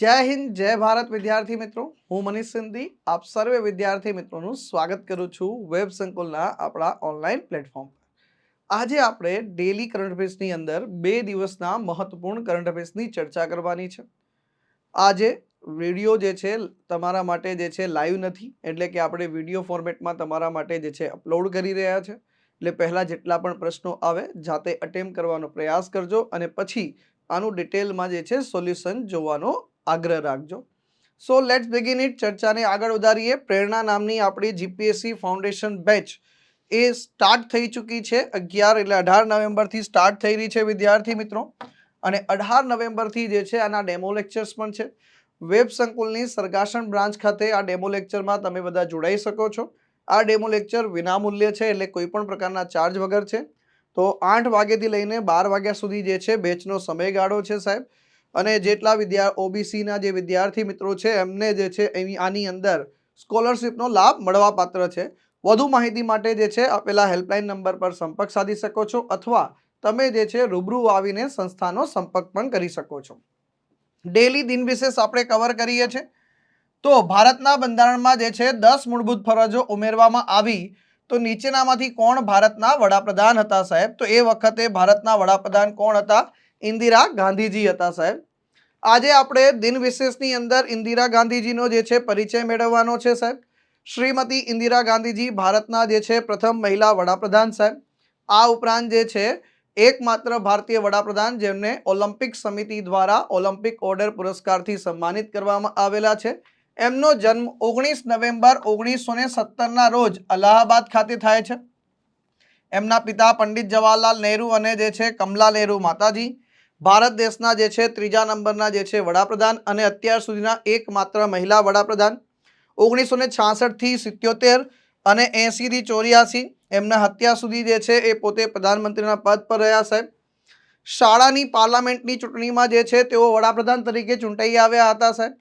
જય હિન્દ, જય ભારત વિદ્યાર્થી મિત્રો. હું મનીષ સિંધી, આપ સર્વે વિદ્યાર્થી મિત્રોનું સ્વાગત કરું છું વેબ સંકુલના આપણા ઓનલાઈન પ્લેટફોર્મ પર. આજે આપણે ડેલી કરંટ અફેર્સની અંદર બે દિવસના મહત્વપૂર્ણ કરંટ અફેર્સની ચર્ચા કરવાની છે. આજે વીડિયો જે છે, તમારા માટે જે છે, લાઈવ નથી, એટલે કે આપણે વીડિયો ફોર્મેટમાં તમારા માટે જે છે, અપલોડ કરી રહ્યા છે. એટલે પહેલાં જેટલા પણ પ્રશ્નો આવે, જાતે અટેમ્પ કરવાનો પ્રયાસ કરજો અને પછી આનું ડિટેલમાં જે છે સોલ્યુશન જોવાનો આગ્રહ રાખજો. સો લેટ્સ બિગિન ઇટ ચર્ચાને આગળ વધારીએ. પ્રેરણા નામની આપણી જીપીએસસી ફાઉન્ડેશન બેચ એ સ્ટાર્ટ થઈ ચૂકી છે. અગિયાર એટલે અઢાર નવેમ્બરથી સ્ટાર્ટ થઈ રહી છે, વિદ્યાર્થી મિત્રો. અને અઢાર નવેમ્બરથી જે છે, આના ડેમો લેક્ચર્સ પણ છે. વેબ સંકુલની સરગાસણ બ્રાન્ચ ખાતે આ ડેમો લેક્ચરમાં તમે બધા જોડાઈ શકો છો. આ ડેમો લેક્ચર વિનામૂલ્ય છે, એટલે કોઈ પણ પ્રકારના ચાર્જ વગર છે. તો આઠ વાગ્યાથી લઈને બાર વાગ્યા સુધી જે છે બેચનો સમયગાળો છે સાહેબ. અને જેટલા વિદ્યા ઓબીસીના જે વિદ્યાર્થી મિત્રો છે, એમને જે છે આની અંદર સ્કોલરશિપનો લાભ મળવાપાત્ર છે. વધુ માહિતી માટે જે છે, આપેલા હેલ્પલાઇન નંબર પર સંપર્ક સાધી શકો છો અથવા તમે જે છે, રૂબરૂ આવીને સંસ્થાનો સંપર્ક પણ કરી શકો છો. ડેલી દિન વિશેષ આપણે કવર કરીએ છીએ તો ભારતના બંધારણમાં જે છે, દસ મૂળભૂત ફરજો ઉમેરવામાં આવી. તો નીચેનામાંથી કોણ ભારતના વડાપ્રધાન હતા સાહેબ? તો એ વખતે ભારતના વડાપ્રધાન કોણ હતા? ઇન્દિરા ગાંધીજી હતા, સાહેબ. આજે આપણે દિન વિશેષની અંદર ઇન્દિરા ગાંધીજીનો જે છે પરિચય મેળવવાનો છે, સાહેબ. શ્રીમતી ઇન્દિરા ગાંધીજી ભારતના જે છે પ્રથમ મહિલા વડાપ્રધાન, સાહેબ. આ ઉપરાંત જે છે એકમાત્ર ભારતીય વડાપ્રધાન જેમને ઓલિમ્પિક સમિતિ દ્વારા ઓલિમ્પિક ઓર્ડર પુરસ્કારથી સન્માનિત કરવામાં આવેલા છે. એમનો જન્મ ઓગણીસ નવેમ્બર ઓગણીસો ને સત્તરના રોજ અલ્હાબાદ ખાતે થાય છે. એમના પિતા પંડિત જવાહરલાલ નહેરુ અને જે છે કમલા નહેરુ માતાજી. ભારત દેશના જે છે, ત્રીજા નંબરના જે છે, વડાપ્રધાન અને અત્યાર સુધીના એકમાત્ર મહિલા વડાપ્રધાન. ઓગણીસો ને છાસઠથી સિત્યોતેર અને એંસીથી ચોર્યાસી એમના હત્યા સુધી જે છે, એ પોતે પ્રધાનમંત્રીના પદ પર રહ્યા સાહેબ શાળાની પાર્લામેન્ટની ચૂંટણીમાં જે છે, તેઓ વડાપ્રધાન તરીકે ચૂંટાઈ આવ્યા હતા સાહેબ.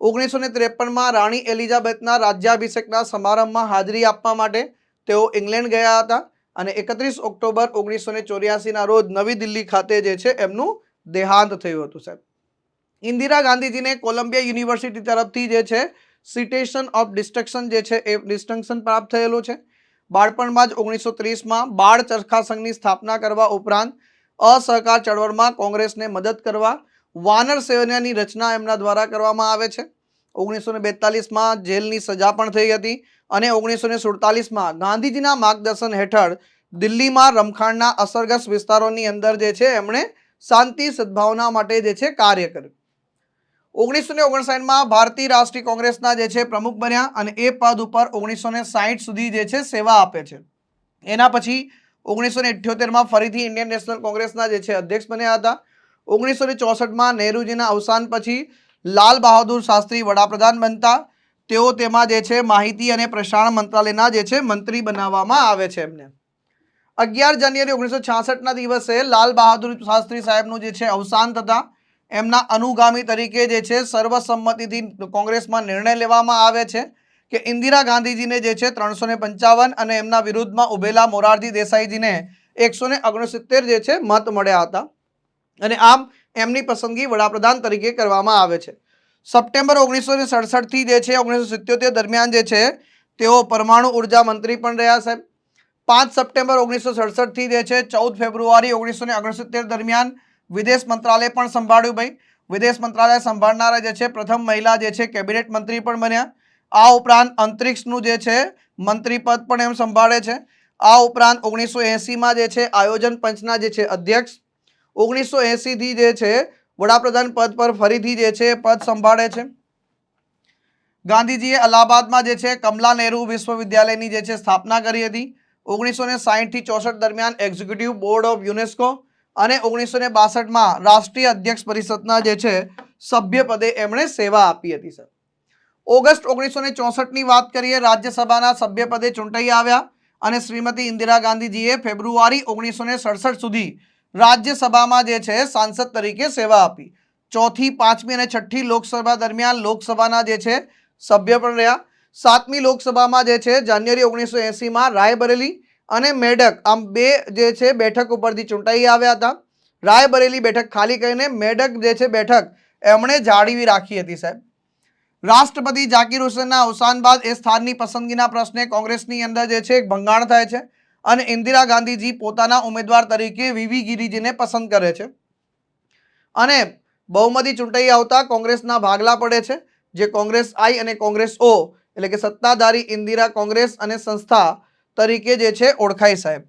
ઓગણીસો ને ત્રેપનમાં રાણી એલિઝાબેથના રાજ્યાભિષેકના સમારંભમાં હાજરી આપવા માટે તેઓ ઇંગ્લેન્ડ ગયા હતા. અને એકત્રીસ ઓક્ટોબર ઓગણીસો ને ચોર્યાસીના રોજ નવી દિલ્હી ખાતે જે છે એમનું દેહાંત થયું હતું, સાહેબ. ઇન્દિરા ગાંધીજીને કોલંબિયા યુનિવર્સિટી તરફથી જે છે સિટેશન ઓફ ડિસ્ટ્રક્શન જે છે એ ડિસ્ટંક્શન પ્રાપ્ત થયેલું છે. બાળપણમાં જ ઓગણીસો ત્રીસમાં બાળ ચરખા સંઘની સ્થાપના કરવા ઉપરાંત અસહકાર ચળવળમાં કોંગ્રેસને મદદ કરવા, વાનર સેનાની રચના એમના દ્વારા કરવામાં આવે છે. ઓગણીસો ને બેતાલીસમાં જેલની સજા પણ થઈ હતી અને ઓગણીસો ને સુડતાલીસમાં ગાંધીજીના માર્ગદર્શન હેઠળ દિલ્હીમાં રમખાણના અસરગ્રસ્ત વિસ્તારોની અંદર જે છે એમણે શાંતિ સદભાવના માટે જે છે કાર્ય કર્યું. ઓગણીસો ને ઓગણસાઠમાં ભારતીય રાષ્ટ્રીય કોંગ્રેસના જે છે પ્રમુખ બન્યા અને એ પદ ઉપર ઓગણીસો ને સુધી જે છે સેવા આપે છે. એના પછી ઓગણીસો ને ફરીથી ઇન્ડિયન નેશનલ કોંગ્રેસના જે છે અધ્યક્ષ બન્યા હતા. ઓગણીસો ચોસઠમાં નહેરુજીના અવસાન પછી લાલ બહાદુર શાસ્ત્રી વડાપ્રધાન બનતા. તેઓ તેમાં જે છે માહિતી અને પ્રસારણ મંત્રાલયના જે છે મંત્રી બનાવવામાં આવે છે એમને. અગિયાર જાન્યુઆરી ઓગણીસો છાસઠના દિવસે લાલ બહાદુર શાસ્ત્રી સાહેબનું જે છે અવસાન થતા. એમના અનુગામી તરીકે જે છે સર્વસંમતિથી કોંગ્રેસમાં નિર્ણય લેવામાં આવે છે કે ઇન્દિરા ગાંધીજીને જે છે ત્રણસો ને પંચાવન અને એમના વિરુદ્ધમાં ઉભેલા મોરારજી દેસાઈજીને એકસો ને ઓગણસિત્તેર જે છે મત મળ્યા હતા. અને આમ એમની પસંદગી વડાપ્રધાન તરીકે કરવામાં આવે છે. સપ્ટેમ્બર ઓગણીસો સડસઠથી જે છે, ઓગણીસો સિત્યોતેર દરમિયાન જે છે, તેઓ પરમાણુ ઊર્જા મંત્રી પણ રહ્યા સાહેબ. પાંચ સપ્ટેમ્બર ઓગણીસો સડસઠથી જે છે, ચૌદ ફેબ્રુઆરી ઓગણીસો ને દરમિયાન વિદેશ મંત્રાલય પણ સંભાળ્યું ભાઈ. વિદેશ મંત્રાલય સંભાળનારા જે છે, પ્રથમ મહિલા જે છે, કેબિનેટ મંત્રી પણ બન્યા. આ ઉપરાંત અંતરિક્ષનું જે છે, મંત્રી પદ પણ એમ સંભાળે છે. આ ઉપરાંત ઓગણીસો એંસીમાં જે છે, આયોજન પંચના જે છે, અધ્યક્ષ ઓગણીસો એંસીથી જે છે, વડાપ્રધાન પદ પર ફરીથી જે છે, પદ સંભાળે છે. ગાંધીજીએ અલ્હાબાદમાં જે છે, કમલા નહેરુ વિશ્વવિદ્યાલયની જે છે, સ્થાપના કરી હતી. ઓગણીસો ને સાહીઠથી ચોસઠ દરમિયાન એક્ઝિક્યુટિવ બોર્ડ ઓફ યુનેસ્કો અને ઓગણીસો ને બાસઠમાં રાષ્ટ્રીય અધ્યક્ષ પરિષદના જે છે સભ્ય પદે એમણે સેવા આપી હતી, સર. ઓગસ્ટ ઓગણીસો ને ચોસઠની વાત કરીએ, રાજ્યસભાના સભ્યપદે ચૂંટાઈ આવ્યા અને શ્રીમતી ઇન્દિરા ગાંધીજીએ ફેબ્રુઆરી ઓગણીસો ને સડસઠ સુધી રાજ્યસભામાં જે છે, સાંસદ તરીકે સેવા આપી. ચોથી, પાંચમી અને છઠ્ઠી લોકસભા દરમિયાન લોકસભાના જે છે, સભ્ય પણ રહ્યા. સાતમી લોકસભામાં જે છે, જાન્યુઆરી ઓગણીસો એંસીમાં રાયબરેલી અને મેડક, આમ બે જે છે, બેઠક ઉપરથી ચૂંટાઈ આવ્યા હતા. રાયબરેલી બેઠક ખાલી કરીને મેડક જે છે, બેઠક એમણે જાળવી રાખી હતી, સાહેબ. રાષ્ટ્રપતિ જાકીર હુસેનના અવસાન બાદ એ સ્થાનની પસંદગીના પ્રશ્ને કોંગ્રેસની અંદર જે છે, એક ભંગાણ થાય છે. અને ઇન્દિરા ગાંધીજી પોતાના ઉમેદવાર તરીકે વીવી ગિરીજીને પસંદ કરે છે. અને બહુમતી ચૂંટાઈ આવતા કોંગ્રેસના ભાગલા પડે છે, જે કોંગ્રેસ આઈ અને કોંગ્રેસ ઓ, એટલે કે સત્તાધારી ઇન્દિરા કોંગ્રેસ અને સંસ્થા તરીકે જે છે ઓળખાય સાહેબ.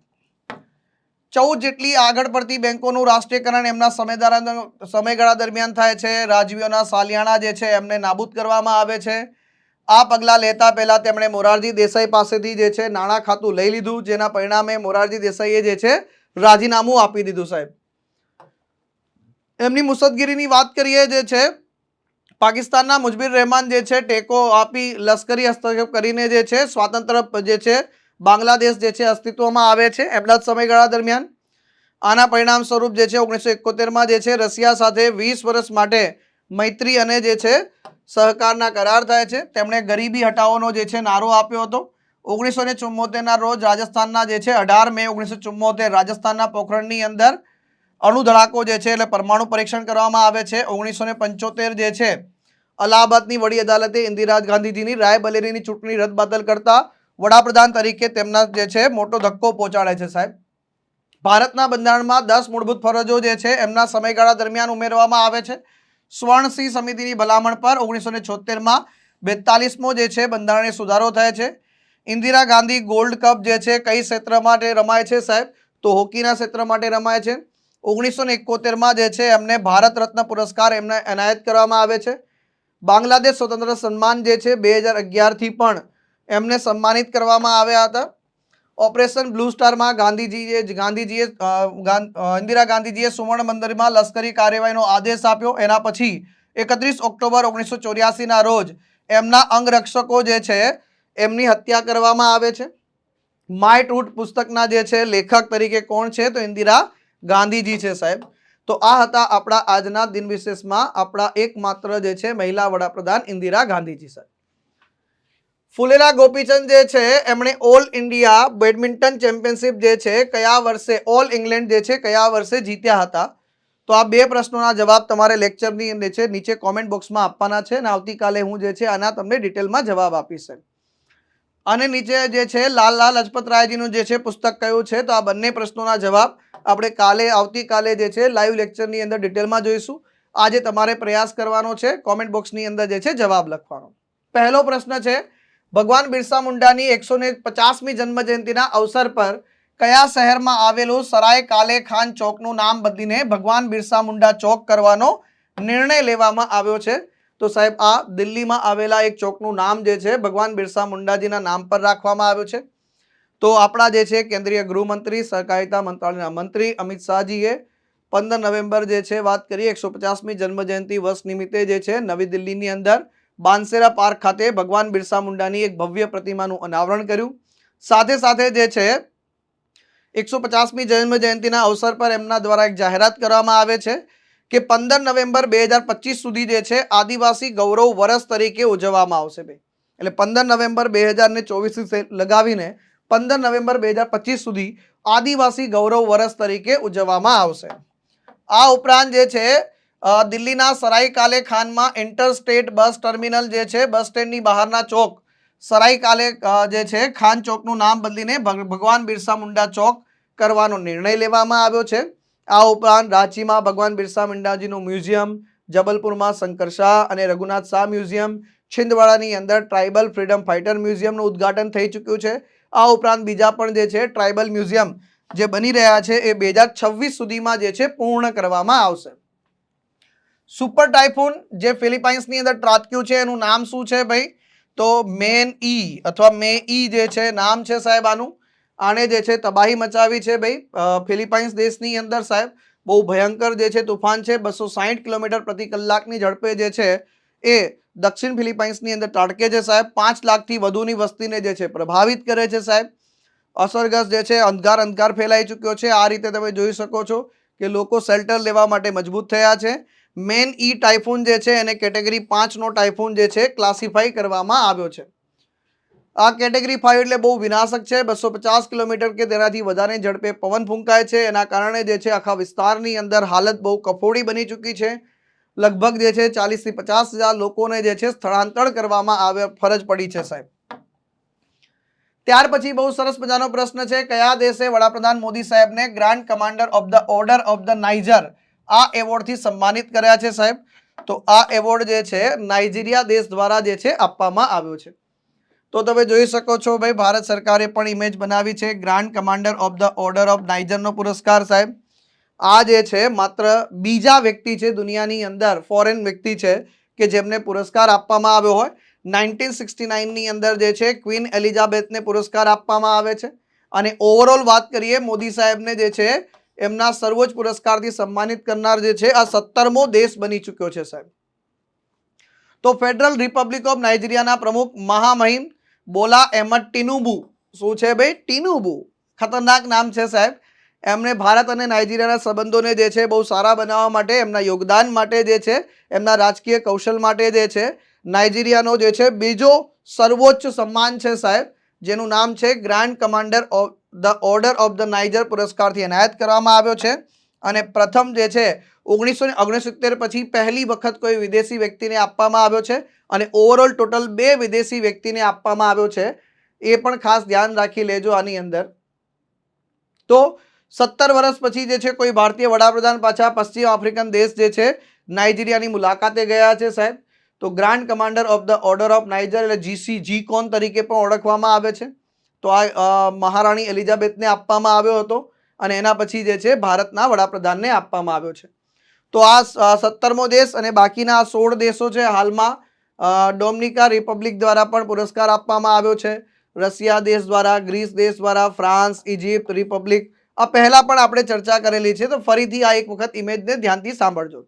ચૌદ જેટલી આગળ પડતી બેંકોનું રાષ્ટ્રીયકરણ એમના સમયગાળા સમયગાળા દરમિયાન થાય છે, રાજવીઓના સાલિયાણા જે છે એમને નાબૂદ કરવામાં આવે છે આ પગલાં લેતા પહેલાં તેમણે મોરારજી દેસાઈ પાસેથી જે છે નાણાં ખાતું લઈ લીધું, જેના પરિણામે મોરારજી દેસાઈએ જે છે રાજીનામું આપી દીધું, સાહેબ. એમની મુસદગીરીની વાત કરીએ જે છે, પાકિસ્તાનના મુજબિર રહેમાન જે છે ટેકો આપી લશ્કરી હસ્તક્ષેપ કરીને જે છે સ્વાતંત્ર્ય જે છે બાંગ્લાદેશ જે છે અસ્તિત્વમાં આવે છે એમના જ સમયગાળા દરમિયાન. આના પરિણામ સ્વરૂપ જે છે ઓગણીસો એકોતેરમાં જે છે રશિયા સાથે વીસ વર્ષ માટે મૈત્રી અને જે છે સહકારના કરાર થાય છે. તેમણે ગરીબી હટાવોનો જે છે નારો આપ્યો હતો. ઓગણીસો ને ચુમ્મોતેરના રોજ રાજસ્થાનના જે છે અઢાર મે ઓગણીસો ચુમ્મોતેર રાજસ્થાનના પોખરણની અંદર અણુધડાકો જે છે એટલે પરમાણુ પરીક્ષણ કરવામાં આવે છે. ઓગણીસો ને પંચોતેર જે છે અલ્હાબાદની વડી અદાલતે ઇન્દિરા ગાંધીજીની રાયબરેલીની ચૂંટણી રદબાતલ કરતા વડાપ્રધાન તરીકે તેમના જે છે મોટો ધક્કો પહોંચાડે છે સાહેબ. ભારતના બંધારણમાં દસ મૂળભૂત ફરજો જે છે એમના સમયગાળા દરમિયાન ઉમેરવામાં આવે છે. સ્વર્ણસિંહ સમિતિની ભલામણ પર ઓગણીસો ને છોતેરમાં બેતાલીસમો જે છે બંધારણીય સુધારો થાય છે. ઇન્દિરા ગાંધી ગોલ્ડ કપ જે છે કઈ ક્ષેત્ર માટે રમાય છે સાહેબ? તો હોકીના ક્ષેત્ર માટે રમાય છે. ઓગણીસો ને એકોતેરમાં જે છે એમને ભારત રત્ન પુરસ્કાર એમને એનાયત કરવામાં આવે છે. બાંગ્લાદેશ સ્વતંત્ર સન્માન જે છે બે હજાર અગિયારથી પણ એમને સન્માનિત કરવામાં આવ્યા હતા. ઓપરેશન બ્લુ સ્ટારમાં ગાંધીજીએ ગાંધીજીએ ઇન્દિરા ગાંધીજીએ સુવર્ણ મંદિરમાં લશ્કરી કાર્યવાહીનો આદેશ આપ્યો. એના પછી એકત્રીસ ઓક્ટોબર ઓગણીસો ચોર્યાસીના રોજ એમના અંગરક્ષકો જે છે, એમની હત્યા કરવામાં આવે છે. માય ટ્રુથ પુસ્તકના જે છે, લેખક તરીકે કોણ છે? તો ઇન્દિરા ગાંધીજી છે સાહેબ. તો આ હતા આપણા આજના દિન વિશેષમાં આપણા એકમાત્ર જે છે, મહિલા વડાપ્રધાન ઇન્દિરા ગાંધીજી સાહેબ. ફુલેલા ગોપીચંદ જે છે, એમણે ઓલ ઇન્ડિયા બેડમિન્ટન ચેમ્પિયનશિપ જે છે, કયા વર્ષે ઓલ ઇંગ્લેન્ડ જે છે, કયા વર્ષે જીત્યા હતા? તો આ બે પ્રશ્નોના જવાબ તમારે લેક્ચરની અંદર છે, નીચે કોમેન્ટ બોક્સમાં આપવાના છે અને આવતીકાલે હું જે છે, આના તમને ડિટેલમાં જવાબ આપીશ. અને નીચે જે છે લાલ લાલ લજપત રાયજીનું જે છે, પુસ્તક કયું છે, તો આ બંને પ્રશ્નોના જવાબ આપણે કાલે, આવતીકાલે જે છે લાઈવ લેક્ચરની અંદર ડિટેલમાં જોઈશું. આજે તમારે પ્રયાસ કરવાનો છે કોમેન્ટ બોક્સની અંદર જે છે, જવાબ લખવાનો. પહેલો પ્રશ્ન છે ભગવાન બિરસા મુંડાની એકસો ને પચાસમી જન્મજયંતિના અવસર પર કયા શહેરમાં આવેલું સરાય કાલે ખાન ચોકનું નામ બદલીને ભગવાન બિરસા મુંડા ચોક કરવાનો નિર્ણય લેવામાં આવ્યો છે? તો સાહેબ, આ દિલ્હીમાં આવેલા એક ચોકનું નામ જે છે, ભગવાન બિરસા મુંડાજીના નામ પર રાખવામાં આવ્યું છે. તો આપણા જે છે, કેન્દ્રીય ગૃહમંત્રી, સહકારિતા મંત્રાલયના મંત્રી અમિત શાહજીએ પંદર નવેમ્બર જે છે, વાત કરીએ એકસો પચાસમી જન્મજયંતિ વર્ષ નિમિત્તે જે છે, નવી દિલ્હીની અંદર બાનસેરા પાર્ક ખાતે ભગવાન બિરસા મુંડાની એક ભવ્ય પ્રતિમાનું અનાવરણ કર્યું. સાથે સાથે જે છે, એકસો પચાસમી જન્મ જયંતિના અવસર પર એમના દ્વારા એક જાહેરાત કરવામાં આવે છે કે પંદર નવેમ્બર બે હજાર પચીસ સુધી જે છે, આદિવાસી ગૌરવ વર્ષ તરીકે ઉજવવામાં આવશે ભાઈ. એટલે પંદર નવેમ્બર બે હજાર ને ચોવીસ લગાવીને પંદર નવેમ્બર બે હજાર પચીસ સુધી આદિવાસી ગૌરવ વર્ષ તરીકે ઉજવવામાં આવશે. આ ઉપરાંત જે છે દિલ્હીના સરાઈકાલે ખાનમાં ઇન્ટર સ્ટેટ બસ ટર્મિનલ જે છે, બસ સ્ટેન્ડની બહારના ચોક સરાઈ કાલે જે છે, ખાન ચોકનું નામ બદલીને ભગવાન બિરસા મુંડા ચોક કરવાનો નિર્ણય લેવામાં આવ્યો છે. આ ઉપરાંત રાંચીમાં ભગવાન બિરસા મુંડાજીનું મ્યુઝિયમ, જબલપુરમાં શંકર શાહ અને રઘુનાથ શાહ મ્યુઝિયમ, છિંદવાડાની અંદર ટ્રાઇબલ ફ્રીડમ ફાઇટર મ્યુઝિયમનું ઉદ્ઘાટન થઈ ચૂક્યું છે. આ ઉપરાંત બીજા પણ જે છે, ટ્રાઇબલ મ્યુઝિયમ જે બની રહ્યા છે, એ બે સુધીમાં જે છે, પૂર્ણ કરવામાં આવશે. સુપર ટાઇફૂન જે ફિલિપાઇન્સની અંદર ત્રાટક્યું છે, એનું નામ શું છે ભાઈ? તો મેન ઈ અથવા મે ઈ જે છે, નામ છે સાહેબ આનું. આણે જે છે તબાહી મચાવી છે ભાઈ ફિલિપાઇન્સ દેશની અંદર સાહેબ. બહુ ભયંકર જે છે તુફાન છે, બસો સાહીઠ કિલોમીટર પ્રતિ કલાકની ઝડપે જે છે એ દક્ષિણ ફિલિપાઇન્સની અંદર ત્રાટકે છે સાહેબ. પાંચ લાખથી વધુની વસ્તીને જે છે પ્રભાવિત કરે છે સાહેબ. અસરગ્રસ્ત જે છે, અંધકાર અંધકાર ફેલાઈ ચૂક્યો છે. આ રીતે તમે જોઈ શકો છો કે લોકો શેલ્ટર લેવા માટે મજબૂત થયા છે. મેન ઈ ટાઇફૂન જે છે, એને કેટેગરી પાંચનો ટાઇફૂન જે છે ક્લાસિફાઈ કરવામાં આવ્યો છે. આ કેટેગરી ફાઈવ એટલે બહુ વિનાશક છે, બસો પચાસ કિલોમીટર કે તેનાથી વધારે ઝડપે પવન ફૂંકાય છે. એના કારણે જે છે, આખા વિસ્તારની અંદર હાલત બહુ કફોડી બની ચૂકી છે. લગભગ જે છે ચાલીસથી પચાસ હજાર લોકોને જે છે, સ્થળાંતર કરવામાં આવે ફરજ પડી છે સાહેબ. ત્યાર પછી બહુ સરસ મજાનો પ્રશ્ન છે, કયા દેશે વડાપ્રધાન મોદી સાહેબને grand commander of the order of the Niger આ એવોર્ડથી સન્માનિત કર્યા છે સાહેબ. તો આ એવોર્ડ જે છે, નાઇજીરિયા દેશ દ્વારા જે છે આપવામાં આવ્યો છે. તો તમે જોઈ શકો છો ભાઈ, ભારત સરકારે પણ ઇમેજ બનાવી છે, grand commander of the order of નાઇજરનો પુરસ્કાર સાહેબ. આ જે છે, માત્ર બીજા વ્યક્તિ છે દુનિયાની અંદર, ફોરેન વ્યક્તિ છે, કે જેમને પુરસ્કાર આપવામાં આવ્યો હોય. નાઇન્ટીન સિક્સટી નાઇનની અંદર જે છે, ક્વીન એલિઝાબેથને પુરસ્કાર આપવામાં આવે છે. અને ઓવરઓલ વાત કરીએ, મોદી સાહેબને જે છે એમના સર્વોચ્ચ પુરસ્કારથી સન્માનિત કરનાર જે છે, આ સત્તરમો દેશ બની ચૂક્યો છે, સાહેબ. તો ફેડરલ રિપબ્લિક ઓફ નાઇજીરિયાના પ્રમુખ મહામહિમ બોલા અહેમદ ટિનુબુ. શું છે ભાઈ? ટીનુબુ. ખતરનાક નામ છે, સાહેબ. એમણે ભારત અને નાઇજીરિયાના સંબંધોને જે છે, બહુ સારા બનાવવા માટે, એમના યોગદાન માટે જે છે, એમના રાજકીય કૌશલ માટે જે છે, નાઇજીરિયાનો જે છે, બીજો સર્વોચ્ચ સન્માન છે, સાહેબ, જેનું નામ છે, grand commander of the order of the Niger પુરસ્કારથી એનાયત કરવામાં આવ્યો છે. અને પ્રથમ જે છે, ઓગણીસો ને પછી પહેલી વખત કોઈ વિદેશી વ્યક્તિને આપવામાં આવ્યો છે અને ઓવરઓલ ટોટલ બે વિદેશી વ્યક્તિને આપવામાં આવ્યો છે. એ પણ ખાસ ધ્યાન રાખી લેજો આની અંદર. તો સત્તર વર્ષ પછી જે છે, કોઈ ભારતીય વડાપ્રધાન પાછા પશ્ચિમ આફ્રિકન દેશ જે છે, નાઇજીરિયાની મુલાકાતે ગયા છે સાહેબ. તો grand commander of the order of Niger એટલે જીસી જી કોન તરીકે પણ ઓળખવામાં આવે છે. તો આ મહારાણી એલિઝાબેથને આપવામાં આવ્યો હતો અને એના પછી જે છે ભારતના વડાપ્રધાનને આપવામાં આવ્યો છે. તો આ સત્તરમો દેશ અને બાકીના સોળ દેશો છે હાલમાં ડોમિનિકા રિપબ્લિક દ્વારા પણ પુરસ્કાર આપવામાં આવ્યો છે. રશિયા દેશ દ્વારા, ગ્રીસ દેશ દ્વારા, ફ્રાન્સ ઇજિપ્ત રિપબ્લિક. આ પહેલાં પણ આપણે ચર્ચા કરેલી છે, તો ફરીથી આ એક વખત ઇમેજને ધ્યાનથી સાંભળજો.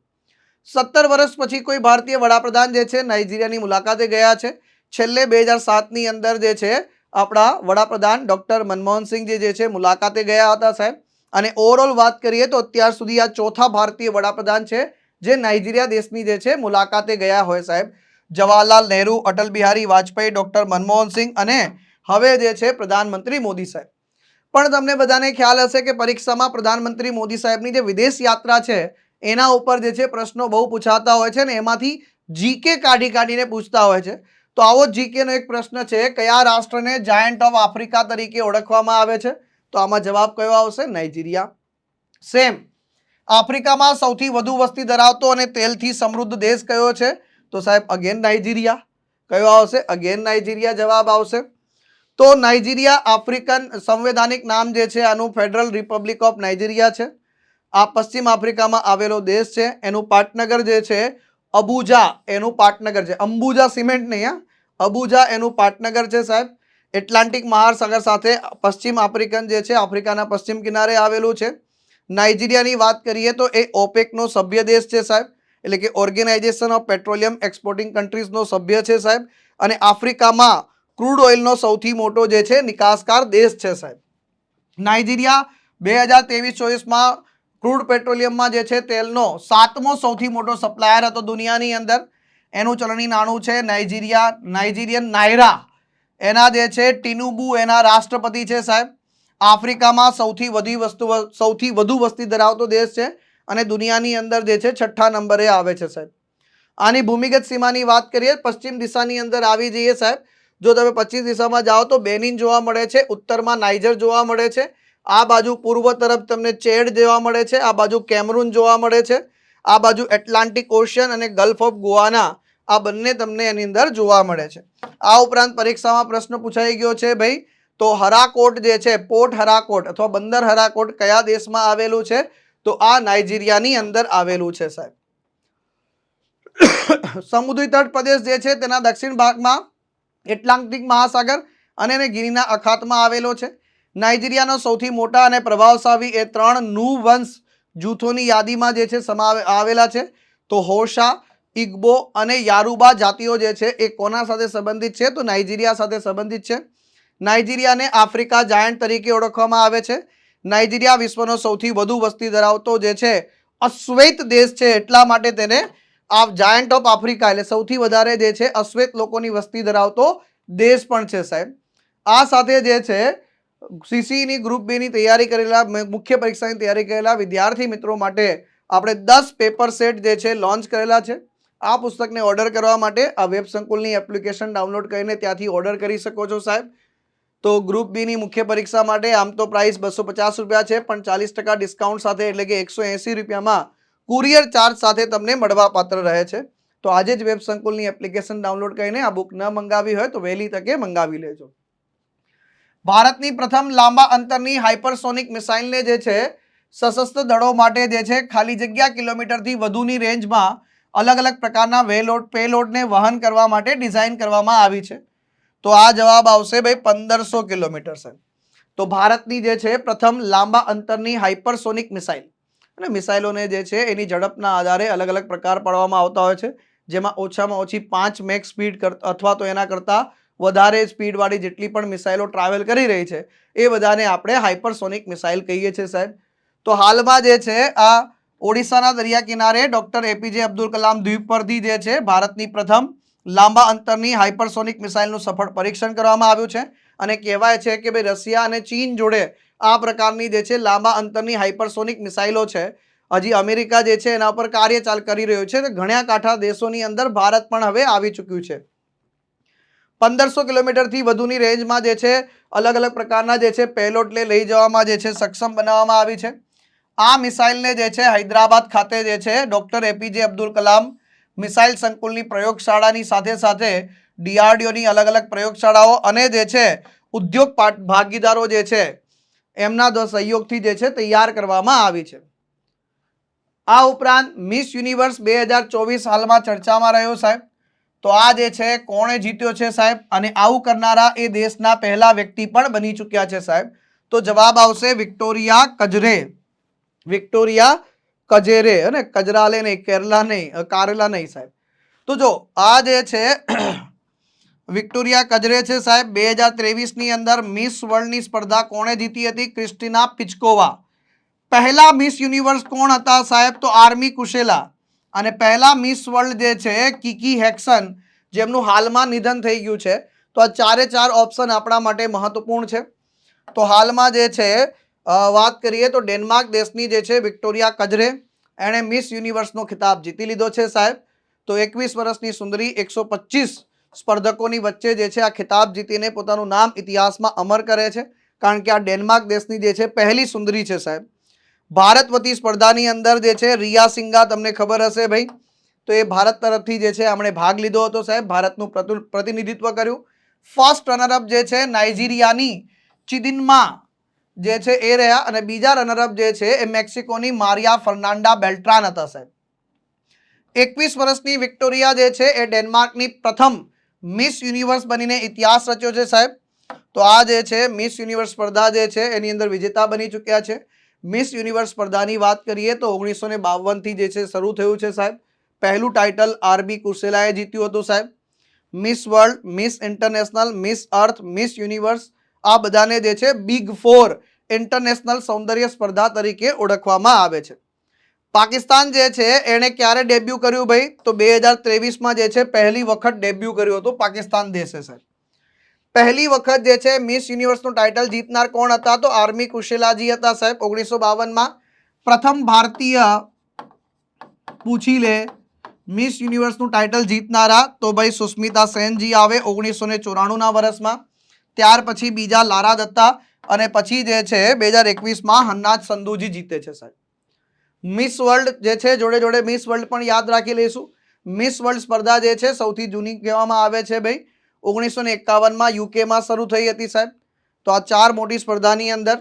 સત્તર વર્ષ પછી કોઈ ભારતીય વડાપ્રધાન જે છે નાઇજીરિયાની મુલાકાતે ગયા છે. છેલ્લે બે હજાર સાતની અંદર જે છે આપણા વડાપ્રધાન ડૉક્ટર મનમોહનસિંહજી જે છે, મુલાકાતે ગયા હતા સાહેબ. અને ઓવરઓલ વાત કરીએ તો અત્યાર સુધી આ ચોથા ભારતીય વડાપ્રધાન છે, જે નાઇજીરિયા દેશની જે છે, મુલાકાતે ગયા હોય સાહેબ. જવાહરલાલ નહેરુ, અટલ બિહારી વાજપેયી, ડૉક્ટર મનમોહનસિંહ અને હવે જે છે, પ્રધાનમંત્રી મોદી સાહેબ. પણ તમને બધાને ખ્યાલ હશે કે પરીક્ષામાં પ્રધાનમંત્રી મોદી સાહેબની જે વિદેશ યાત્રા છે, એના ઉપર જે છે, પ્રશ્નો બહુ પૂછાતા હોય છે ને, એમાંથી જીકે કાઢી કાઢીને પૂછતા હોય છે. તો આવો જીકેનો એક પ્રશ્ન છે, કયા રાષ્ટ્રને જાયન્ટ ઓફ આફ્રિકા તરીકે ઓળખવામાં આવે છે? તો આમાં જવાબ કયો આવશે? નાઇજીરિયા સેમ આફ્રિકામાં સૌથી વધુ વસ્તી ધરાવતો અને તેલથી સમૃદ્ધ દેશ કયો છે? તો સાહેબ અગેન નાઇજીરિયા કયો આવશે? અગેન નાઇજીરિયા જવાબ આવશે. તો નાઇજીરિયા આફ્રિકન સંવૈધાનિક નામ જે છે, આનું ફેડરલ રિપબ્લિક ઓફ નાઇજીરિયા છે. આ પશ્ચિમ આફ્રિકામાં આવેલો દેશ છે. એનું પાટનગર જે છે અબુજા એનું પાટનગર છે. અંબુજા સિમેન્ટ નહીં અબુજા, એનું પાટનગર છે સાહેબ. એટલાન્ટિક મહાસાગર સાથે પશ્ચિમ આફ્રિકન જે છે, આફ્રિકાના પશ્ચિમ કિનારે આવેલું છે. નાઇજીરિયાની વાત કરીએ તો એ ઓપેકનો સભ્ય દેશ છે સાહેબ. એટલે કે ઓર્ગેનાઇઝેશન ઓફ પેટ્રોલિયમ એક્સપોર્ટિંગ કન્ટ્રીઝનો સભ્ય છે સાહેબ. અને આફ્રિકામાં ક્રૂડ ઓઇલનો સૌથી મોટો જે છે, નિકાસકાર દેશ છે સાહેબ. નાઇજીરિયા બે હજાર ત્રેવીસ ચોવીસમાં ક્રૂડ પેટ્રોલિયમમાં જે છે, તેલનો સાતમો સૌથી મોટો સપ્લાયર હતો દુનિયાની અંદર. એનું ચલણી નાણું છે નાઇજીરિયા, નાઇજીરિયન નાયરા. એના જે છે, ટિનુબુ એના રાષ્ટ્રપતિ છે સાહેબ. આફ્રિકામાં સૌથી વધી વસ્તુ, સૌથી વધુ વસ્તી ધરાવતો દેશ છે અને દુનિયાની અંદર જે છે, છઠ્ઠા નંબરે આવે છે સાહેબ. આની ભૂમિગત સીમાની વાત કરીએ, પશ્ચિમ દિશાની અંદર આવી જઈએ સાહેબ. જો તમે પચીસ દિશામાં જાઓ તો બેનિન જોવા મળે છે, ઉત્તરમાં નાઇજર જોવા મળે છે. આ બાજુ પૂર્વ તરફ તમને ચેડ જોવા મળે છે, આ બાજુ કેમરૂન જોવા મળે છે. આ બાજુ એટલાન્ટિક ઓશિયન અને ગલ્ફ ઓફ ગોવાના આ બંને તમને એની અંદર જોવા મળે છે. આ ઉપરાંત પરીક્ષામાં પ્રશ્ન પૂછાઈ ગયો છે ભાઈ, તો હરાકોટ જે છે, પોર્ટ હરાકોટ અથવા બંદર હરાકોટ કયા દેશમાં આવેલું છે? તો આ નાઇજીરિયાની અંદર આવેલું છે સાહેબ. સમુદ્રી તટ પ્રદેશ જે છે તેના દક્ષિણ ભાગમાં એટલાન્ટિક મહાસાગર અને એને ગિરીના અખાતમાં આવેલો છે. નાઇજીરિયાનો સૌથી મોટા અને પ્રભાવશાળી એ ત્રણ નુ વંશ જૂથોની યાદીમાં જે છે સમાવે આવેલા છે. તો હોશા ઇગ્બો અને યારુબા જાતિઓ જે છે એ કોના સાથે સંબંધિત છે? તો નાઇજીરિયા સાથે સંબંધિત છે. નાઇજીરિયાને આફ્રિકા જાયન્ટ તરીકે ઓળખવામાં આવે છે. નાઇજીરિયા વિશ્વનો સૌથી વધુ વસ્તી ધરાવતો જે છે, અશ્વેત દેશ છે. એટલા માટે તેને આ જાયન્ટ ઓફ આફ્રિકા એટલે સૌથી વધારે જે છે, અશ્વેત લોકોની વસ્તી ધરાવતો દેશ પણ છે સાહેબ. આ સાથે જે છે સીસીની ગ્રુપ બીની તૈયારી કરેલા મુખ્ય પરીક્ષાની તૈયારી કરેલા વિદ્યાર્થી મિત્રો માટે આપણે દસ પેપર સેટ જે છે, લોન્ચ કરેલા છે. આ પુસ્તકને ઓર્ડર કરવા માટે આ વેબ સંકુલની એપ્લિકેશન ડાઉનલોડ કરીને ત્યાંથી ઓર્ડર કરી શકો છો, સાહેબ. તો ગ્રુપ બીની મુખ્ય પરીક્ષા માટે આમ તો પ્રાઇસ બસો પચાસ રૂપિયા છે, પણ ચાલીસ ટકા ડિસ્કાઉન્ટ સાથે એટલે કે એકસો એંસી રૂપિયામાં કુરિયર ચાર્જ સાથે તમને મળવા પાત્ર રહે છે. તો આજે જ વેબ સંકુલની એપ્લિકેશન ડાઉનલોડ કરીને આ બુક ન મંગાવી હોય તો વહેલી તકે મંગાવી લેજો. ભારતની પ્રથમ લાંબા અંતરની હાઇપરસોનિક મિસાઇલને જે છે, સશસ્ત્ર દળો માટે જે છે, ખાલી જગ્યા કિલોમીટરથી વધુની રેન્જમાં અલગ અલગ પ્રકારના વેલોડ, પેલોડને વહન કરવા માટે ડિઝાઇન કરવામાં આવી છે. તો આ જવાબ આવશે ભાઈ પંદરસો કિલોમીટર, સર. તો ભારતની જે છે પ્રથમ લાંબા અંતરની હાઇપરસોનિક મિસાઇલ. અને મિસાઇલોને જે છે એની ઝડપના આધારે અલગ અલગ પ્રકાર પાડવામાં આવતા હોય છે. જેમાં ઓછામાં ઓછી પાંચ મેક સ્પીડ અથવા તો એના કરતાં વધારે સ્પીડવાળી જેટલી પણ મિસાઇલો ટ્રાવેલ કરી રહી છે, એ બધાને આપણે હાઇપરસોનિક મિસાઇલ કહીએ છીએ સાહેબ તો હાલમાં જે છે આ ઓડિશાના દરિયા કિનારે ડોક્ટર એપીજે અબ્દુલ કલામ દ્વીપ પરથી જે છે, ભારતની પ્રથમ લાંબા અંતરની હાઇપરસોનિક મિસાઇલનું સફળ પરીક્ષણ કરવામાં આવ્યું છે. અને કહેવાય છે કે, ભાઈ, રશિયા અને ચીન જોડે આ પ્રકારની જે છે, લાંબા અંતરની હાઇપરસોનિક મિસાઇલો છે. હજી અમેરિકા જે છે, એના ઉપર કાર્યચાલ કરી રહ્યો છે ઘણા કાંઠા દેશોની અંદર ભારત પણ હવે આવી ચૂક્યું છે. પંદરસો કિલોમીટરથી વધુની રેન્જમાં જે છે અલગ અલગ પ્રકારના જે છે, પેલોટને લઈ જવામાં જે છે, સક્ષમ બનાવવામાં આવી છે. આ મિસાઇલને જે છે હૈદરાબાદ ખાતે જે છે doctor APJ Abdul Kalam missile સંકુલની પ્રયોગશાળાની સાથે સાથે ડીઆરડીઓની અલગ અલગ પ્રયોગશાળાઓ અને જે છે ઉદ્યોગ ભાગીદારો જે છે એમના સહયોગથી જે છે તૈયાર કરવામાં આવી છે. આ ઉપરાંત મિસ યુનિવર્સ બે હજાર ચોવીસ હાલમાં ચર્ચામાં રહ્યો સાહેબ. તો આ જે છે કોણે જીત્યો છે સાહેબ અને આવું કરનારા એ દેશના પહેલા વ્યક્તિ પણ બની ચૂક્યા છે સાહેબ. તો જવાબ આવશે વિક્ટોરિયા કજરે. વિક્ટોરિયા કજેરે અને કજરાલે નહીં, કેરલા નહીં કારેલા નહીં સાહેબ. તો જો, આ જે છે, વિક્ટોરિયા કજરે છે સાહેબ, બે હજાર ત્રેવીસની અંદર મિસ વર્લ્ડની સ્પર્ધા કોણે જીતી હતી? Kristina Pichkova. પહેલા મિસ યુનિવર્સ કોણ હતા સાહેબ? તો આર્મી કુશેલા. અને પહેલા મિસ વર્લ્ડ જે છે, કિકી હેક્સન, જેમનું હાલમાં નિધન થઈ ગયું છે. તો આ ચારે ચાર ઓપ્શન આપણા માટે મહત્વપૂર્ણ છે. તો હાલમાં જે છે વાત કરીએ તો ડેનમાર્ક દેશની જે છે, વિક્ટોરિયા કજરે એણે મિસ યુનિવર્સનો ખિતાબ જીતી લીધો છે સાહેબ. તો એકવીસ વર્ષની સુંદરી એકસો સ્પર્ધકોની વચ્ચે જે છે, આ ખિતાબ જીતીને પોતાનું નામ ઇતિહાસમાં અમર કરે છે. કારણ કે આ ડેનમાર્ક દેશની જે છે, પહેલી સુંદરી છે સાહેબ. ભારત વતી સ્પર્ધાની અંદર જે છે, રિયા સિંગા, તમને ખબર હશે ભાઈ. તો એ ભારત તરફથી જે છે એમણે ભાગ લીધો હતો સાહેબ. ભારતનું પ્રતુ- પ્રતિનિધિત્વ કર્યું. ફર્સ્ટ રનરઅપ જે છે, નાઇજીરિયાની ચિદિનમાં જે છે એ રહ્યા અને બીજા રનરઅપ જે છે એ મેક્સિકોની મારિયા ફર્નાન્ડા બેલ્ટ્રાન હતા, સાહેબ. એકવીસ વર્ષની વિક્ટોરિયા જે છે એ ડેનમાર્કની પ્રથમ મિસ યુનિવર્સ બનીને ઇતિહાસ રચ્યો છે, સાહેબ. તો આ જે છે મિસ યુનિવર્સ સ્પર્ધા જે છે એની અંદર વિજેતા બની ચૂક્યા છે. મિસ યુનિવર્સ સ્પર્ધાની વાત કરીએ તો ઓગણીસો ને બાવનથી જે છે શરૂ થયું છે, સાહેબ. પહેલું ટાઇટલ આરબી કુશેલાએ જીત્યું હતું, સાહેબ. Miss World, Miss International, Miss Earth, Miss Universe આ બધાને જે છે બિગ ફોર ઇન્ટરનેશનલ સૌંદર્ય સ્પર્ધા તરીકે ઓળખવામાં આવે છે. પાકિસ્તાન જે છે, એણે ક્યારે ડેબ્યુ કર્યું ભાઈ? તો બે હજાર ત્રેવીસમાં જે છે, પહેલી વખત ડેબ્યુ કર્યું હતું પાકિસ્તાન દેશે સાહેબ પહેલી વખત જે છે મિસ યુનિવર્સનું ટાઇટલ જીતનાર કોણ હતા? તો આર્મી કુશેલાજી હતા, સાહેબ, ઓગણીસો બાવનમાં. પ્રથમ ભારતીય પૂછી લે મિસ યુનિવર્સનું ટાઇટલ જીતનારા તો ભાઈ સુસ્મિતા સેનજી આવે ઓગણીસો ચોરાણુંના વર્ષમાં ત્યાર પછી બીજા લારા દત્તા અને પછી જે છે બે હજાર એકવીસમાં હન્નાજ સંધુજી જીતે છે સાહેબ. મિસ વર્લ્ડ જે છે જોડે જોડે મિસ વર્લ્ડ પણ યાદ રાખી લઈશું. મિસ વર્લ્ડ સ્પર્ધા જે છે સૌથી જૂની કહેવામાં આવે છે ભાઈ. ઓગણીસો ને એકાવનમાં યુકેમાં શરૂ થઈ હતી સાહેબ. તો આ ચાર મોટી સ્પર્ધાની અંદર,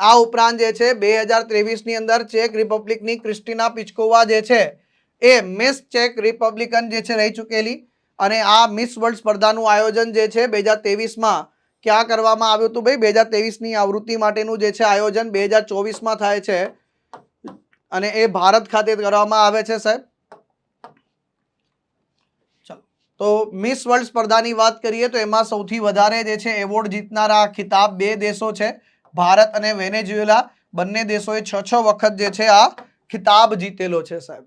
આ ઉપરાંત જે છે બે હજાર ત્રેવીસની અંદર ચેક રિપબ્લિકની ક્રિસ્ટિના પિચકોવા જે છે એ મિસ ચેક રિપબ્લિકન જે છે રહી ચૂકેલી. અને આ મિસ વર્લ્ડ સ્પર્ધાનું આયોજન જે છે બે હજાર ત્રેવીસમાં ક્યાં કરવામાં આવ્યું હતું? ભાઈ, બે હજાર ત્રેવીસની આવૃત્તિ માટેનું જે છે આયોજન બે હજાર ચોવીસમાં થાય છે અને એ ભારત ખાતે કરવામાં આવે છે, સાહેબ. તો મિસ વર્લ્ડ સ્પર્ધાની વાત કરીએ તો એમાં સૌથી વધારે જે છે એવોર્ડ જીતનારા ખિતાબ બે દેશો છે, ભારત અને વેનેઝ્યુએલા. બંને દેશોએ છ છ વખત જે છે આ ખિતાબ જીતેલો છે, સાહેબ.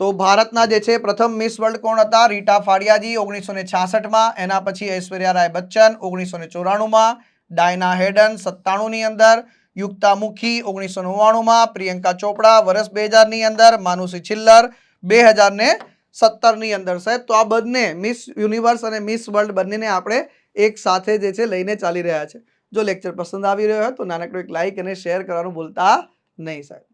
તો ભારતના જે છે, પ્રથમ મિસ વર્લ્ડ કોણ હતા? રીટા ફાડિયાજી ઓગણીસો ને છાસઠમાં, એના પછી ઐશ્વર્યા રાય બચ્ચન ઓગણીસો ને ચોરાણુંમાં, ડાયના હેડન સત્તાણુંની અંદર, યુક્તા મુખી ઓગણીસો નવ્વાણુંમાં પ્રિયંકા ચોપડા વર્ષ બે હજારની અંદર, માનુષી છિલ્લર બે હજાર ને સત્તરની અંદર. સાહેબ, તો આ બંને મિસ યુનિવર્સ અને મિસ વર્લ્ડ બંનેને આપણે એક સાથે જે છે, લઈને ચાલી રહ્યા છે. જો લેક્ચર પસંદ આવી રહ્યો હોય તો નાનકડો એક લાઇક અને શેર કરવાનું ભૂલતા નહીં, સાહેબ.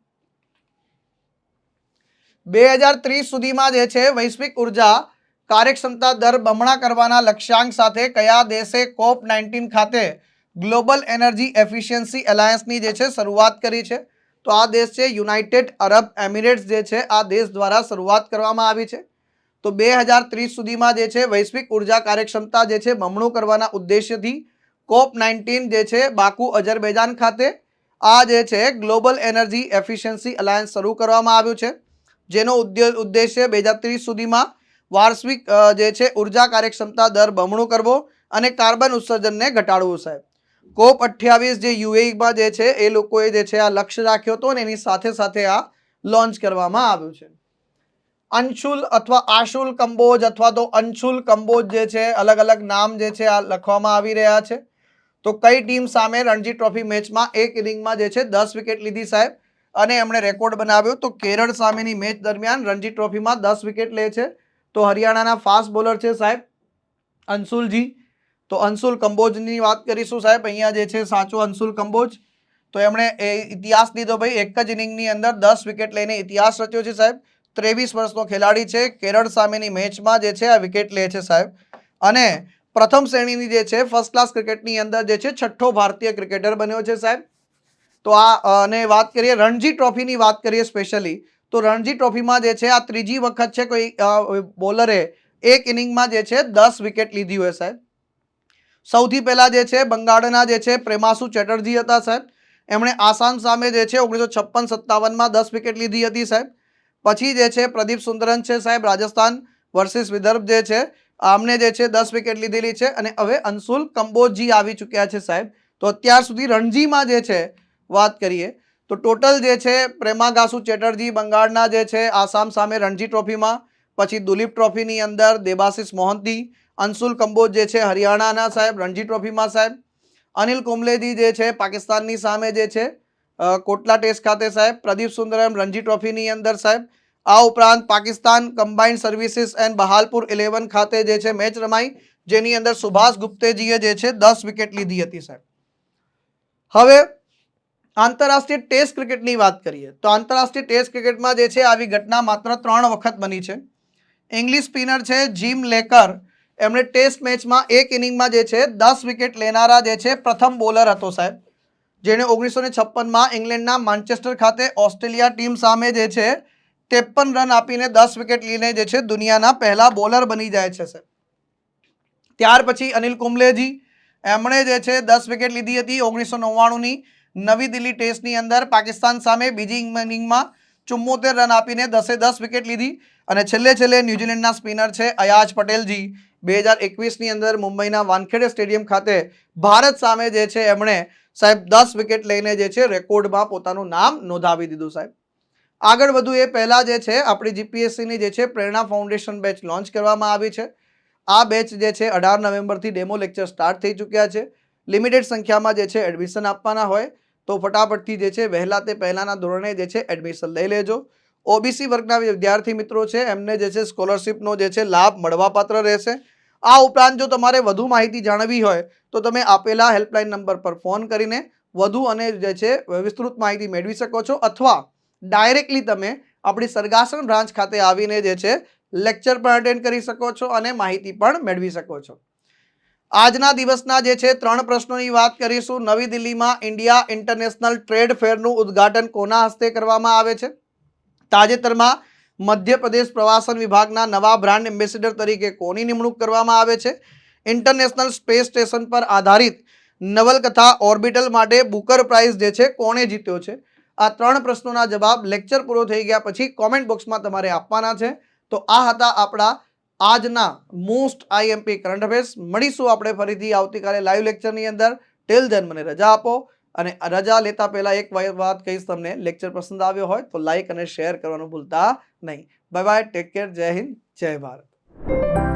બે હજાર ત્રીસ સુધીમાં જે છે, વૈશ્વિક ઊર્જા કાર્યક્ષમતા દર બમણા કરવાના લક્ષ્યાંક સાથે કયા દેશે કોપ નાઇન્ટીન ખાતે ગ્લોબલ એનર્જી એફિશિયન્સી એલાયન્સની જે છે, શરૂઆત કરી છે? તો આ દેશ છે, યુનાઇટેડ અરબ એમિરેટ્સ જે છે, આ દેશ દ્વારા શરૂઆત કરવામાં આવી છે. તો બે હજાર ત્રીસ સુધીમાં જે છે, વૈશ્વિક ઊર્જા કાર્યક્ષમતા જે છે, બમણું કરવાના ઉદ્દેશ્યથી કોપ નાઇન્ટીન જે છે, બાકુ અજરબૈજાન ખાતે આ જે છે, ગ્લોબલ એનર્જી એફિશિયન્સી અલાયન્સ શરૂ કરવામાં આવ્યું છે. જેનો ઉદ્દેશ્ય બે હજાર ત્રીસ સુધીમાં વાર્ષિક જે છે, ઊર્જા કાર્યક્ષમતા દર બમણું કરવો અને કાર્બન ઉત્સર્જનને ઘટાડવું સાહેબ. કોપ અઠ્યાવીસ જે યુએઈમાં જે છે, એ લોકોએ જે છે, આ લક્ષ્ય રાખ્યો હતો અને એની સાથે સાથે આ લોન્ચ કરવામાં આવ્યું છે. અંશુલ અથવા આશુલ કંબોજ અથવા તો અંશુલ કંબોજ જે છે, અલગ અલગ નામ જે છે, આ લખવામાં આવી રહ્યા છે. તો કઈ ટીમ સામે રણજી ટ્રોફી મેચમાં એક ઇનિંગમાં જે છે, દસ વિકેટ લીધી સાહેબ. અને એમણે રેકોર્ડ બનાવ્યો તો કેરળ સામેની મેચ દરમિયાન રણજી ટ્રોફીમાં દસ વિકેટ લે છે. તો હરિયાણાના ફાસ્ટ બોલર છે સાહેબ અંશુલજી. તો અંશુલ કંબોજની વાત કરીશું સાહેબ, અહીંયા જે છે સાચો અંશુલ કંબોજ. તો એમણે એ ઇતિહાસ લીધો ભાઈ, એક જ ઇનિંગની અંદર દસ વિકેટ લઈને ઇતિહાસ રચ્યો છે સાહેબ. ત્રેવીસ વર્ષનો ખેલાડી છે, કેરળ સામેની મેચમાં જે છે આ વિકેટ લે છે સાહેબ. અને પ્રથમ શ્રેણીની જે છે ફર્સ્ટ ક્લાસ ક્રિકેટની અંદર જે છે, છઠ્ઠો ભારતીય ક્રિકેટર બન્યો છે સાહેબ. તો આ અને વાત કરીએ, રણજી ટ્રોફીની વાત કરીએ સ્પેશિયલી તો રણજી ટ્રોફીમાં જે છે, આ ત્રીજી વખત છે કોઈ બોલરે એક ઇનિંગમાં જે છે, દસ વિકેટ લીધી હોય સાહેબ. સૌથી પહેલાં જે છે, બંગાળના જે છે, પ્રેમાસુ ચેટર્જી હતા સાહેબ. એમણે આસામ સામે જે છે, ઓગણીસો છપ્પન સત્તાવનમાં દસ વિકેટ લીધી હતી સાહેબ. પછી જે છે, પ્રદીપ સુંદરન છે સાહેબ, રાજસ્થાન વર્સિસ વિદર્ભ જે છે, આમને જે છે, દસ વિકેટ લીધેલી છે. અને હવે અંશુલ કંબોજી આવી ચૂક્યા છે સાહેબ. તો અત્યાર સુધી રણજીમાં જે છે વાત કરીએ, તો ટોટલ જે છે પ્રેમાગાસુ ચેટર્જી બંગાળના જે છે, આસામ સામે રણજી ટ્રોફીમાં, પછી દુલીપ ટ્રોફીની અંદર દેબાશિસ મોહંતી, અંશુલ કંબોજ જે છે હરિયાણાના સાહેબ, રણજી ટ્રોફીમાં સાહેબ, અનિલ કુંબલેજી જે છે પાકિસ્તાનની સામે જે છે કોટલા ટેસ્ટ ખાતે સાહેબ, પ્રદીપ સુંદરમ રણજી ટ્રોફીની અંદર સાહેબ, આ ઉપરાંત Pakistan combined services and Bahawalpur eleven ખાતે જે છે મેચ રમાઈ, જેની અંદર સુભાષ ગુપ્તેજીએ જે છે દસ વિકેટ લીધી હતી સાહેબ. હવે આંતરરાષ્ટ્રીય ટેસ્ટ ક્રિકેટની વાત કરીએ, તો આંતરરાષ્ટ્રીય ટેસ્ટ ક્રિકેટમાં જે છે, આવી ઘટના માત્ર ત્રણ વખત બની છે. ઇંગ્લિશ સ્પિનર છે, જીમ લેકર, એમણે ટેસ્ટ મેચમાં એક ઇનિંગમાં જે છે, દસ વિકેટ લેનારા જે છે, પ્રથમ બોલર હતો સાહેબ. જેણે ઓગણીસો ને છપ્પનમાં ઇંગ્લેન્ડના માન્ચેસ્ટર ખાતે ઓસ્ટ્રેલિયા ટીમ સામે જે છે, ત્રેપન રન આપીને દસ વિકેટ લઈને જે છે, દુનિયાના પહેલા બોલર બની જાય છે સાહેબ. ત્યાર પછી અનિલ કુંબલેજી, એમણે જે છે, દસ વિકેટ લીધી હતી ઓગણીસો નવ્વાણુંની. નવી દિલ્હી ટેસ્ટની અંદર પાકિસ્તાન સામે બીજી ઇનિંગમાં ચુમ્મોતેર રન આપીને દસે દસ વિકેટ લીધી. અને છેલ્લે છેલ્લે ન્યૂઝીલેન્ડના સ્પિનર છે અયાજ પટેલજી. બે હજાર એકવીસની અંદર મુંબઈના વાનખેડે સ્ટેડિયમ ખાતે ભારત સામે જે છે એમણે સાહેબ દસ વિકેટ લઈને જે છે રેકોર્ડમાં પોતાનું નામ નોંધાવી દીધું સાહેબ. આગળ વધુ એ પહેલાં જે છે આપણી જીપીએસસીની જે છે પ્રેરણા ફાઉન્ડેશન બેચ લોન્ચ કરવામાં આવી છે. આ બેચ જે છે અઢાર નવેમ્બરથી ડેમો લેક્ચર સ્ટાર્ટ થઈ ચૂક્યા છે. લિમિટેડ સંખ્યામાં જે છે એડમિશન આપવાના હોય. તો ફટાફટથી જે છે, વહેલા તે પહેલાંના ધોરણે જે છે એડમિશન લઈ લેજો. ઓબીસી વર્ગના વિદ્યાર્થી મિત્રો છે, એમને જે છે સ્કોલરશિપનો જે છે, લાભ મળવાપાત્ર રહેશે. આ ઉપરાંત જો તમારે વધુ માહિતી જાણવી હોય, તો તમે આપેલા હેલ્પલાઇન નંબર પર ફોન કરીને વધુ અને જે છે, વિસ્તૃત માહિતી મેળવી શકો છો. અથવા ડાયરેક્ટલી તમે આપણી સરગાસણ બ્રાન્ચ ખાતે આવીને જે છે લેક્ચર પણ અટેન્ડ કરી શકો છો અને માહિતી પણ મેળવી શકો છો. આજના દિવસના જે છે ત્રણ પ્રશ્નોની વાત કરીશું. નવી દિલ્હીમાં ઇન્ડિયા ઇન્ટરનેશનલ ટ્રેડ ફેરનું ઉદ્ઘાટન કોના હસ્તે કરવામાં આવે છે? તાજેતરમાં મધ્યપ્રદેશ પ્રવાસન વિભાગના નવા બ્રાન્ડ એમ્બેસેડર તરીકે કોની નિમણૂક કરવામાં આવે છે? ઇન્ટરનેશનલ સ્પેસ સ્ટેશન પર આધારિત નવલકથા ઓર્બિટલ માટે બુકર પ્રાઇઝ જે છે કોણે જીત્યો છે? આ ત્રણ પ્રશ્નોના જવાબ લેક્ચર પૂરો થઈ ગયા પછી કોમેન્ટ બોક્સમાં તમારે આપવાના છે. તો આ હતા આપણા આજના મોસ્ટ આઈએમપી કરંટ અફેર્સ મળીશું આપણે ફરીથી આવતીકાલે લાઈવ લેક્ચરની અંદર. ટેલ ધેન મને રજા આપો અને રજા લેતા પહેલાં એક વાત કહીશ તમને. લેક્ચર પસંદ આવ્યો હોય તો લાઈક અને શેર કરવાનું ભૂલતા નહીં. બાય બાય ટેક કેર જય હિન્દ, જય ભારત.